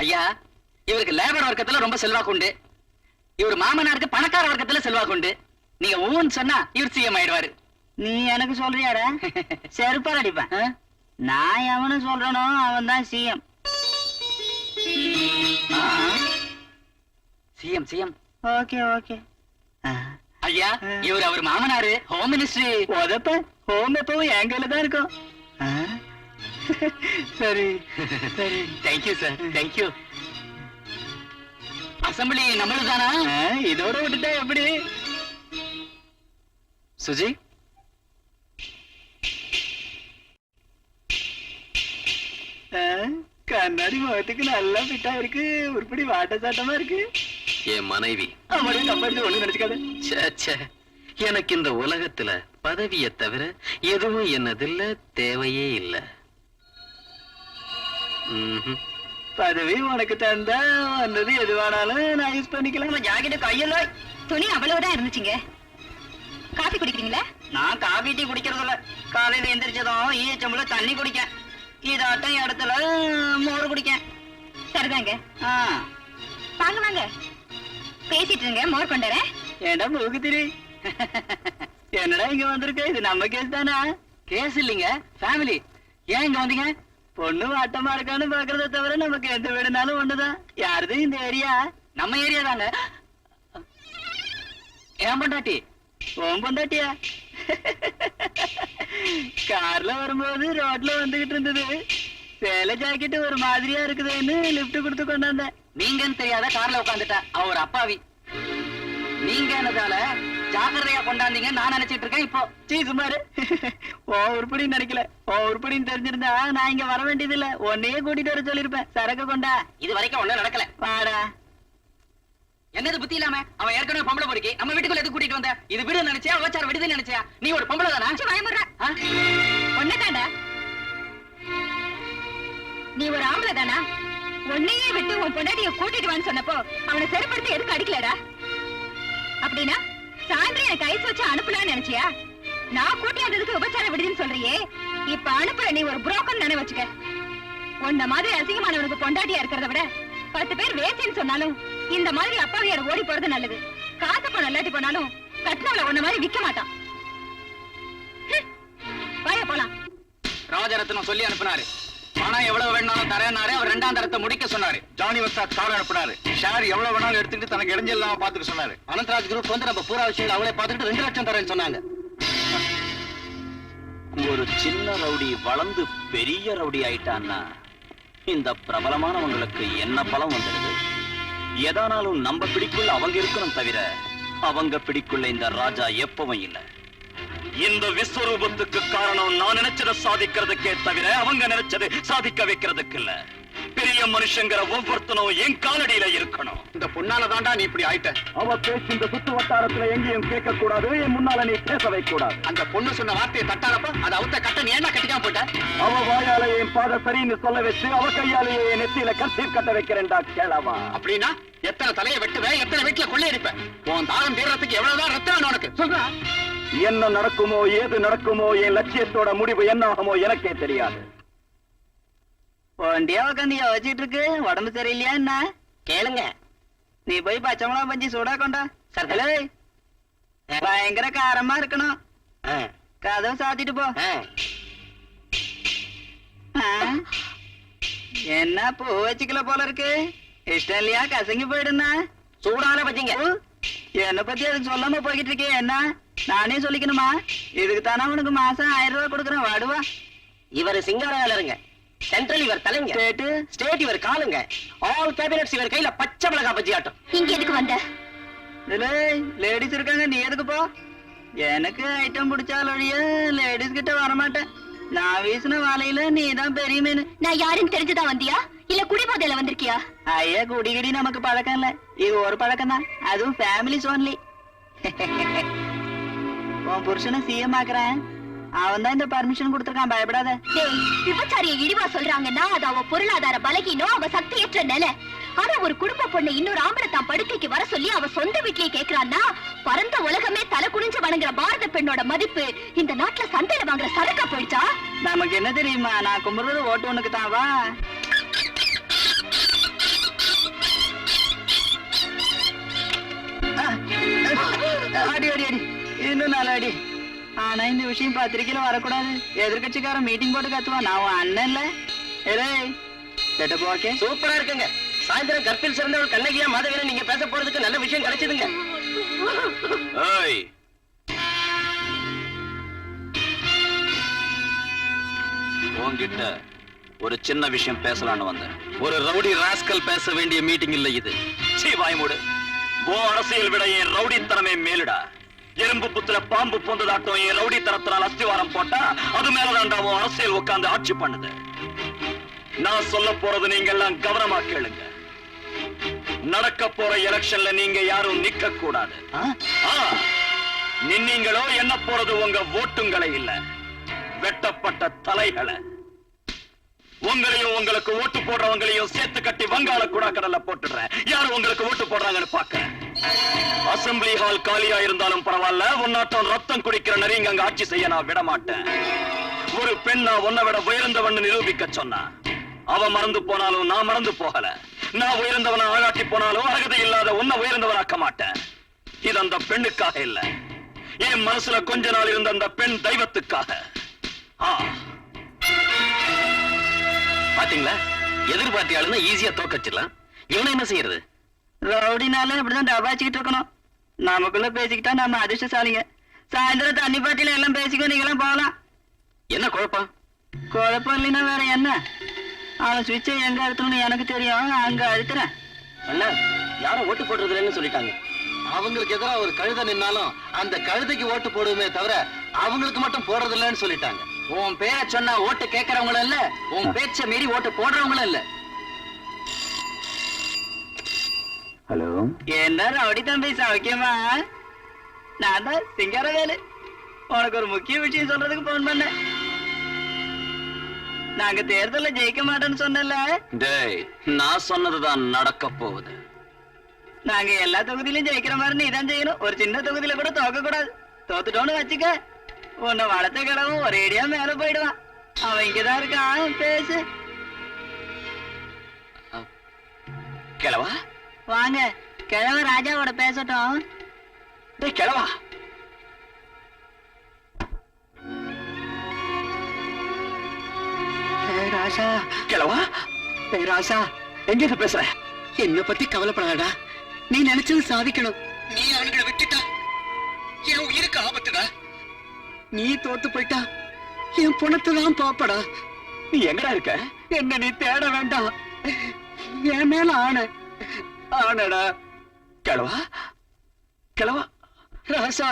ஐயா இவருக்கு லேபர் வர்க்கத்துல ரொம்ப செல்வாக்கு உண்டு. இவர் மாமனாருக்கு பணக்கார வர்க்கத்துல செல்வாக்கு உண்டு. நீங்க ஊன்னு சொன்னா இவர் சிஎம் ஆயிடுவாரு. நீ எனக்கு சொல்றியாடா? செருப்பால் அடிப்பேன்? நான் எவனு சொல்றனோ அவன் தான் CM CM CM okay okay. ஐயா இவர் அவர் மாமனாரு ஹோம் மினிஸ்ட்ரி உதப்ப ஹோம் எப்பவும் என் கையில தான் இருக்கும்? சரி சரி. தேங்க்யூ சார் தேங்க்யூ அசம்பிளி நம்மளது தானா இதோட விட்டுட்டா எப்படி? சுஜி? கண்ணாடி முகத்துக்கு நல்லா ஃபிட்டா இருக்கு. உருப்படி வாட்ட சாட்டமா இருக்கு. என் மனைவி. அவளையும் கம்பெனி ஒண்ணு நினைச்சுக்காத. ச்சே, ச்சே. எனக்கு இந்த உலகத்துல பதவியை தவிர எதுவும் என்னதில்ல தேவையே இல்ல. பதவி உனக்கு தந்தா வந்தது எது வேணாலும் நான் யூஸ் பண்ணிக்கலாம். ஜாக்கெட்டு கையில துணி அவ்வளவுதான் இருந்துச்சுங்க. காபி குடிக்கிறீங்களா? நான் காபி டீ குடிக்கிறது இல்ல. காலையில எந்திரிச்சதும் ஈச்சம்பள தண்ணி குடிக்க இதாட்டம் இடத்துல மோர் குடிக்க சரிதாங்க. ஆ. வாங்க வாங்க. பேசிட்டு இருங்க மோர் கொண்டு வரேன். ஏண்டா மூக்கு திரி என்னடா இங்க வந்திருக்க? இது நம்ம கேஸ் தானா? கேஸ் இல்லைங்க ஃபேமிலி ஏன் இங்க வந்தீங்க? பொண்ணு வாட்டமா இருக்கான்னு பாக்குறத தவிர நமக்கு எந்த வீடுனாலும் ஒண்ணுதான். யாருது இந்த ஏரியா. நம்ம ஏரியா தாங்க. ஏன் பொண்டாட்டி? உன் பொண்டாட்டியா? கார்ல வரும்போது ரோட்ல வந்துகிட்டு இருந்தது. சேலை ஜாக்கெட் ஒரு மாதிரியா இருக்குதுன்னு லிப்ட் கொடுத்து கொண்டாந்தேன். நீங்கன்னு தெரியாத கார்ல உட்காந்துட்டா. அவர் அப்பாவி. நீங்க என்னதால ஜாக்கிரதையா கொண்டாந்தீங்க நான் நினைச்சிட்டு இருக்கேன். இப்போ சீ சுமாரு ஓ உருப்படின்னு நினைக்கல. ஓ உருப்படின்னு தெரிஞ்சிருந்தா நான் இங்க வர வேண்டியது இல்ல உன்னையே கூட்டிட்டு வர சொல்லிருப்பேன் சரக்கு கொண்டா. இது வரைக்கும் ஒண்ணும் நடக்கல. வாடா. என்னது புத்தி இல்லாம? அவன் ஏற்கனவே பொம்பளை பொறுக்கி. நம்ம வீட்டுக்குள்ள எதுக்கு கூட்டிட்டு வந்த? இது வீடு நினைச்சியா? அவச்சார விடுதல் நினைச்சியா? நீ ஒரு பொம்பளை தானா? பயமுறா ஒன்னதாண்டா நீ ஒரு ஆம்பளை தானா? உன்னையே விட்டு உன் பொண்டாட்டிய கூட்டிட்டு வான்னு சொன்னப்போ அவனை சரிப்படுத்தி எதுக்கு அடிக்கலடா? அப்படின்னா சாயந்தரம் எனக்கு ஐஸ் வச்சு அனுப்பலாம்னு நினைச்சியா? நான் கூட்டியாந்ததுக்கு உபச்சார விடுதுன்னு சொல்றியே. இப்ப அனுப்புற நீ ஒரு புரோக்கர் நினை வச்சுக்க. உன்ன மாதிரி அசிங்கமானவனுக்கு பொண்டாட்டியா இருக்கிறத விட பத்து பேர் வேசின்னு சொன்னாலும் இந்த மாதிரி அப்பாவியார் ஓடி போறது நல்லது. காசு பணம் இல்லாட்டி போனாலும் கட்டினவள உன்ன மாதிரி விக்க மாட்டான். ஹம். வாயா போலாம். ராஜரத்னம் சொல்லி அனுப்பினாரு. பணம் எவ்வளவு வேணாலும் தரேனாரு அவர் ரெண்டாம் தரத்தை முடிக்க சொன்னாரு. ஜானி ஷேர் எவ்வளவு வேணாலும் எடுத்துட்டு தனக்கு இடைஞ்சல் இல்லாம பாத்துக்க சொன்னாரு. அனந்தராஜ் குரூப் வந்து நம்ம பூரா விஷயங்கள் அவளே ரெண்டு லட்சம் தரேன்னு சொன்னாங்க. ஒரு சின்ன ரவுடி வளர்ந்து பெரிய ரவுடி ஆயிட்டான்னா இந்த பிரபலமானவங்களுக்கு என்ன பலம் வந்துடுது? எதானாலும் நம்ம பிடிக்குள்ள அவங்க இருக்கணும் தவிர அவங்க பிடிக்குள்ள இந்த ராஜா எப்பவும் இல்லை. இந்த விஸ்வரூபத்துக்கு காரணம் நான் நினைச்சதை சாதிக்கிறதுக்கே தவிர அவங்க நினைச்சது சாதிக்க வைக்கிறதுக்கு இல்லை. பெரிய மனுஷங்கிற ஒவ்வொருத்தனும் என் காலடியில இருக்கணும். இந்த பொண்ணால தாண்டா நீ இப்படி ஆயிட்ட. அவ பேச்சு இந்த சுத்து வட்டாரத்துல எங்கேயும் கேட்க கூடாது என் முன்னால நீ பேச வைக்க கூடாது அந்த பொண்ணு சொன்ன வார்த்தையை தட்டாரப்ப அது அவுத்த கட்ட நீ என்ன கட்டிக்காம போயிட்ட? அவ வாயால என் பாத சரின்னு சொல்ல வச்சு அவ கையாலேயே என் நெத்தியில கர்ச்சீப் கட்ட வைக்கிறேன்டா கேளவா. அப்படின்னா எத்தனை தலையை வெட்டுவேன் எத்தனை வீட்டுல கொள்ளையடிப்பேன் உன் தாகம் தீர்றதுக்கு எவ்வளவுதான் ரத்தம் உனக்கு? சொல்றா. என்ன நடக்குமோ ஏது நடக்குமோ என் லட்சியத்தோட முடிவு என்ன ஆகுமோ எனக்கே தெரியாது. ஒண்டியா உட்காந்து யோசிச்சுட்டு இருக்கு உடம்பு சரியில்லையா என்ன? கேளுங்க. நீ போய் பச்சை மிளகா பஞ்சி சூடா கொண்டா. சரி. ஹலோ. பயங்கர காரமா இருக்கணும். கதவு சாத்திட்டு போ? என்ன பூ வச்சுக்கல போல இருக்கு? இஷ்டம் இல்லையா கசங்கி போயிடுனா சூடான பத்திங்க என்ன பத்தி அதுக்கு சொல்லாம போய்கிட்டு இருக்கே என்ன? நானே சொல்லிக்கணுமா? இதுக்கு தானே உனக்கு மாசம் ஆயிரம் ரூபாய் கொடுக்குறேன் வாடுவா இவர் சிங்காரவேலருங்க. சென்ட்ரல் இவர் தலைங்க. ஸ்டேட்டு ஸ்டேட் இவர் காலுங்க. ஆல் கேபினட்ஸ் இவர் கையில பச்சை மிளகா பஜ்ஜி ஆட்டம். இங்க எதுக்கு வந்த? லேடிஸ் இருக்காங்க நீ எதுக்கு போ? எனக்கு ஐட்டம் பிடிச்சால் ஒழிய லேடிஸ் கிட்ட வரமாட்டேன். நான் வீசின வாழையில நீ தான் பெரிய மீன் நான் யாருன்னு தெரிஞ்சுதான் வந்தியா? இல்ல குடிபோதையில வந்திருக்கியா? ஐயா குடிகிடி நமக்கு பழக்கம் இல்ல. இது ஒரு பழக்கம் தான் அதுவும் ஃபேமிலிஸ் ஒன்லி உன் புருஷனை சிஎம் ஆக்குறேன். அவன்தான் இந்த பர்மிஷன் கொடுத்திருக்கான் பயப்படாத விபச்சாரிய இழிவா சொல்றாங்கன்னா அது அவ பொருளாதார பலகீனம் அவ சக்தியற்ற நிலை ஆனா ஒரு குடும்ப பொண்ணு இன்னொரு ஆம்பளை தான் படுக்கைக்கு வர சொல்லி அவ சொந்த வீட்லயே கேக்குறான்னா பரந்த உலகமே தலை குனிஞ்சு வணங்குற பாரத பெண்ணோட மதிப்பு இந்த நாட்டுல சந்தையில வாங்குற சரக்கா போயிடுச்சா நமக்கு என்ன தெரியுமா நான் கும்பிடுறது ஓட்டு ஒண்ணுக்கு தான் வா அடி அடி அடி இன்னும் நாலு அடி ஆனா இந்த விஷயம் பத்திரிக்கையில வரக்கூடாது. எதிர்கட்சிக்காரன் மீட்டிங் போட்டு கத்துவான் நான் உன் அண்ணன் இல்ல. ஏலே செட்டப் ஓகே சூப்பரா இருக்குங்க. சாயந்தரம் கற்பில் சிறந்தவள் கண்ணகியா மாதவியா நீங்க பேச போறதுக்கு நல்ல விஷயம் கிடைச்சதுங்க. உன்கிட்ட ஒரு சின்ன விஷயம் பேசலாம்னு வந்தேன். ஒரு ரவுடி ராஸ்கல் பேச வேண்டிய மீட்டிங் இல்ல இது. சீ வாய்மூடு ஓ அரசியல் விட என் ரவுடித்தனமே மேலுடா. எறும்பு புத்துல பாம்பு பொந்ததாட்டம் என் ரவுடி தரத்தினால் அஸ்திவாரம் போட்டா அது மேலதாண்டா உன் அரசியல் உட்கார்ந்து ஆட்சி பண்ணுது. நான் சொல்ல போறது நீங்க எல்லாம் கவனமா கேளுங்க. நடக்க போற எலெக்ஷன்ல நீங்க யாரும் நிக்க கூடாது நின்னீங்களோ என்ன போறது உங்க ஓட்டுங்களை இல்ல. வெட்டப்பட்ட தலைகளை. உங்களையும் உங்களுக்கு ஓட்டு போடுறவங்களையும் சேர்த்து கட்டி வங்காள குடாக்கடல்ல போட்டுடுறேன். யாரு உங்களுக்கு ஓட்டு போடுறாங்கன்னு பாக்க அசெம்பிளி ஹால் காலியா இருந்தாலும் பரவாயில்ல. உன்னாட்டம் ரத்தம் குடிக்கிற நரிங்க அங்க ஆட்சி செய்ய நான் விட மாட்டேன் ஒரு நான் உன்னை விட உயர்ந்தவன் நிரூபிக்க சொன்னா அவ மறந்து போனாலும் நான் மறந்து போகல. நான் உயர்ந்தவனை ஆளாட்டி போனாலும் அருகதை இல்லாத உன்னை உயர்ந்தவனாக்க மாட்டேன். இது அந்த பெண்ணுக்காக இல்ல. என் மனசுல கொஞ்ச நாள் இருந்த அந்த பெண் தெய்வத்துக்காக. பாத்தீங்களா? எதிர்பார்த்தியாளுன்னு ஈஸியா தோக்கச்சிடலாம் இவனை என்ன செய்யறது? ரவுடினால இப்படிதான் டபாச்சிக்கிட்டு இருக்கணும். நமக்குள்ள பேசிக்கிட்டா நம்ம அதிர்ஷ்டசாலிங்க. சாயந்தரம் தண்ணி பாட்டில எல்லாம் பேசிக்கோ நீங்க எல்லாம் போகலாம். என்ன குழப்பம்? குழப்பம் இல்லைன்னா வேற என்ன? அவன் சுவிட்சை எங்க அழுத்தணும்னு எனக்கு தெரியும். அங்க அழுத்துறேன். அண்ணா யாரும் ஓட்டு போடுறது இல்லைன்னு சொல்லிட்டாங்க. அவங்களுக்கு எதிராக ஒரு கழுதை நின்னாலும் அந்த கழுதைக்கு ஓட்டு போடுவோமே தவிர அவங்களுக்கு மட்டும் போடுறது இல்லைன்னு சொல்லிட்டாங்க. உன் பேரை சொன்னா ஓட்டு கேட்கறவங்களும் இல்ல உன் பேச்ச மீறி ஓட்டு போடுறவங்களும் இல்ல. என்ன ரவுடி தம்பி சௌக்கியமா நான் தான் சிங்காரவேலு உனக்கு ஒரு முக்கிய விஷயம் சொல்றதுக்கு போன் பண்ணேன் நாங்க தேர்தல்ல ஜெயிக்க மாட்டோம்னு சொன்னல டேய் நான் சொன்னதுதான் நடக்க போகுது நாங்க எல்லா தொகுதியிலும் ஜெயிக்கிற மாதிரி நீ தான் செய்யணும் ஒரு சின்ன தொகுதியில கூட தோக்க கூடாது தோத்துட்டோன்னு வச்சுக்க உன்னை வளர்த்த கிடவும் ஒரேடியா மேல போயிடுவான் அவன் இங்கதான் இருக்கான் பேசு கிழவா வாங்க கிழவ ராஜாவோட பேசட்டும். டேய் கிழவா. ராசா கிழவா. ஏய் ராசா எங்க இருந்து பேசுற? என்ன பத்தி கவலைப்படாதடா. நீ நினைச்சது சாதிக்கணும். நீ அவனுங்களை விட்டுட்டா. என் உயிருக்கு ஆபத்துடா. நீ தோத்து போயிட்டா. என் பணத்தை தான் பாப்படா. நீ எங்கடா இருக்க? என்ன நீ தேட வேண்டாம். என் மேல ஆன ஆனடா கிழவா கிழவா ராசா!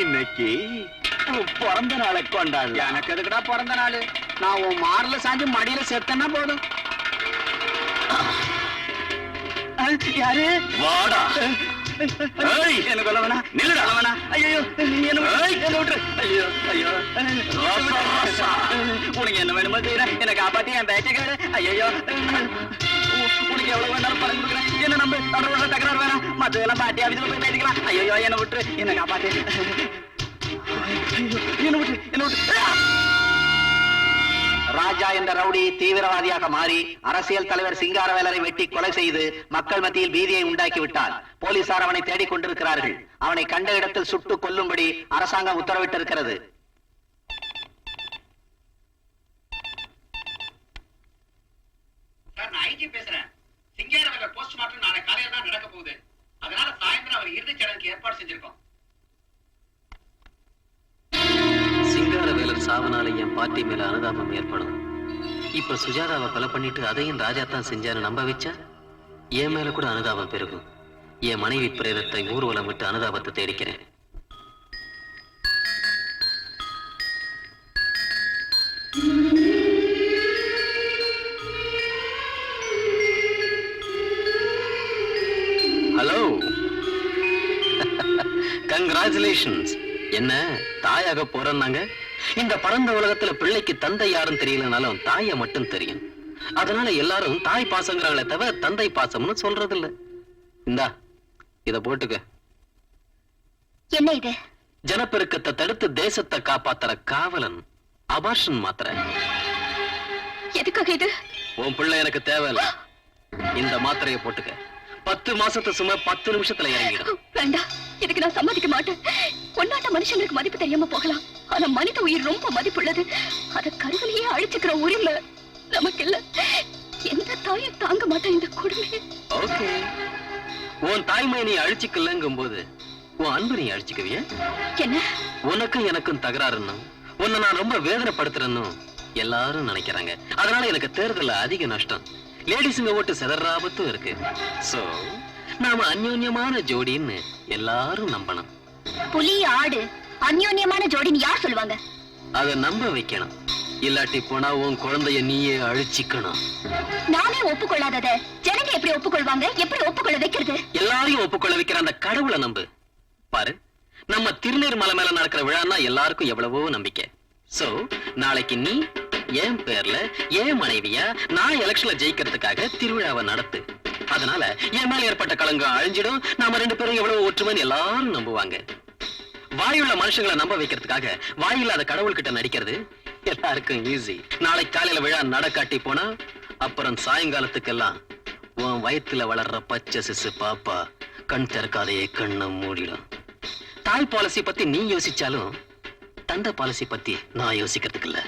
இன்னைக்கு பிறந்த நாளை கொண்டாடலாம் எனக்கு எதுக்குடா பிறந்த நாள்? நான் உன் மார்ல சாஞ்சு மடியில செத்தனா போதும். யாரு? வாடா. எனக்கு நில்லுடா. சொல்ல வேணா ஐயோ. உனக்கு என்ன வேணுமோ செய்யறேன் என்னை காப்பாத்தி என் பேச்ச கேடு ஐயோ எவ்வளவு வேணாலும் பணம் கொடுக்குறேன் என்ன நம்ப? தொடர்பு தகராறு வேணாம் மத்ததெல்லாம் பாட்டி ஆபீஸ்ல போய் பேசிக்கலாம். ஐயோ என்ன விட்டுரு. என்ன காப்பாத்து ஐயோ, என்ன விட்டுரு என்ன விட்டுரு. ராஜா என்ற ரவுடி தீவிரவாதியாக மாறி அரசியல் தலைவர் சிங்காரவேலரை வெட்டி கொலை செய்து மக்கள் மத்தியில் பீதியை உண்டாக்கி விட்டார் போலீசார் அவனை தேடிக் கொண்டிருக்கிறார்கள். அவனை கண்ட இடத்தில் சுட்டு கொல்லும்படி அரசாங்கம் உத்தரவிட்டிருக்கிறது. சார் நான் ஐஜி பேசுறேன். சிங்கார வகை போஸ்ட்மார்ட்டம் நாளை காலையில தான் நடக்க போகுது. அதனால சாயந்தரம் அவர் இறுதிச் சடங்குக்கு ஏற்பாடு செஞ்சிருக்கோம். சிங்காரவேலர் சாவனால என் பாட்டி மேல அனுதாபம் ஏற்படும். இப்ப சுஜாதாவை கொலை பண்ணிட்டு அதையும் ராஜா தான் செஞ்சாரு நம்ப வச்சா என் மேல கூட அனுதாபம் பெருகும். என் மனைவி பிரேதத்தை ஊர்வலம் விட்டு அனுதாபத்தை தேடிக்கிறேன். கங்க்ராச்சுலேஷன்ஸ் என்ன தாயாக போறேன்னாங்க? இந்த பரந்த உலகத்துல பிள்ளைக்கு தந்தை யாரும் தெரியலனாலும் தாயை மட்டும் தெரியும். அதனால எல்லாரும் தாய் பாசங்கிறாங்களே தவிர தந்தை பாசம்னு சொல்றது இல்ல இந்தா இத போட்டுக்க. என்ன இது? ஜனப்பெருக்கத்தை தடுத்து தேசத்தை காப்பாத்துற காவலன் அபார்ஷன் மாத்திரை. எதுக்காக இது? உன் பிள்ளை எனக்கு தேவையில்ல. இந்த மாத்திரையை போட்டுக்க. பத்து மாசத்து சும்மா பத்து நிமிஷத்துல இறங்கிடும். வேண்டாம் இதுக்கு நான் சம்மதிக்க மாட்டேன். பொன்னாட்ட மனுஷங்களுக்கு மதிப்பு தெரியாம போகலாம். ஆனா மனித உயிர் ரொம்ப மதிப்புள்ளது. அத கருவிலேயே அழிச்சுக்கிற உரிமை நமக்கு இல்ல எந்த தாயும் தாங்க மாட்டேன் இந்த கொடுமை ஓகே. உன் தாய்மை நீ அழிச்சுக்கலங்கும் போது உன் அன்பு நீ அழிச்சுக்குவிய? என்ன? உனக்கும் எனக்கும் தகராறுன்னு உன்னை நான் ரொம்ப வேதனைப்படுத்துறேன்னு எல்லாரும் நினைக்கிறாங்க. அதனால எனக்கு தேர்தல்ல அதிக நஷ்டம். லேடிஸுங்க ஓட்டு செதறாபத்தும் இருக்கு. சோ நாம அந்யோன்யமான ஜோடின்னு எல்லாரும் நம்பணும். புலி ஆடு அந்யோன்யமான ஜோடின்னு யார் சொல்லுவாங்க? அதை நம்ப வைக்கணும். இல்லாட்டி போனா உன் குழந்தைய நீயே அழிச்சிக்கணும். நானே ஒப்புக்கொள்ளாதத. ஜனங்க எப்படி ஒப்புக்கொள்வாங்க? எப்படி ஒப்புக்கொள்ள வைக்கிறது? எல்லாரையும் ஒப்புக்கொள்ள வைக்கிற அந்த கடவுளை நம்பு. பாரு நம்ம திருநீர் மலை மேல நடக்கிற விழான்னா எல்லாருக்கும் எவ்வளவோ நம்பிக்கை. சோ நாளைக்கு நீ என் பேர்ல என் மனைவியா நான் எலெக்ஷன்ல ஜெயிக்கிறதுக்காக திருவிழாவை நடத்து. அதனால என் மேல ஏற்பட்ட களங்கம் அழிஞ்சிடும். நாம ரெண்டு பேரும் எவ்வளவு ஒற்றுமைன்னு எல்லாரும் நம்புவாங்க. வாயுள்ள மனுஷங்களை நம்ப வைக்கிறதுக்காக வாயில்லாத கடவுள்கிட்ட நடிக்கிறது எல்லாருக்கும் ஈஸி நாளைக்கு காலையில விழா நடக்காட்டி போனா அப்புறம் சாயங்காலத்துக்கெல்லாம் உன் வயித்துல வளர்ற பச்சை சிசு பாப்பா கண் திறக்காதையே கண்ணை மூடிடும். தாய் பாலிசி பத்தி நீ யோசிச்சாலும் தந்தை பாலிசி பத்தி நான் யோசிக்கிறதுக்கு இல்ல.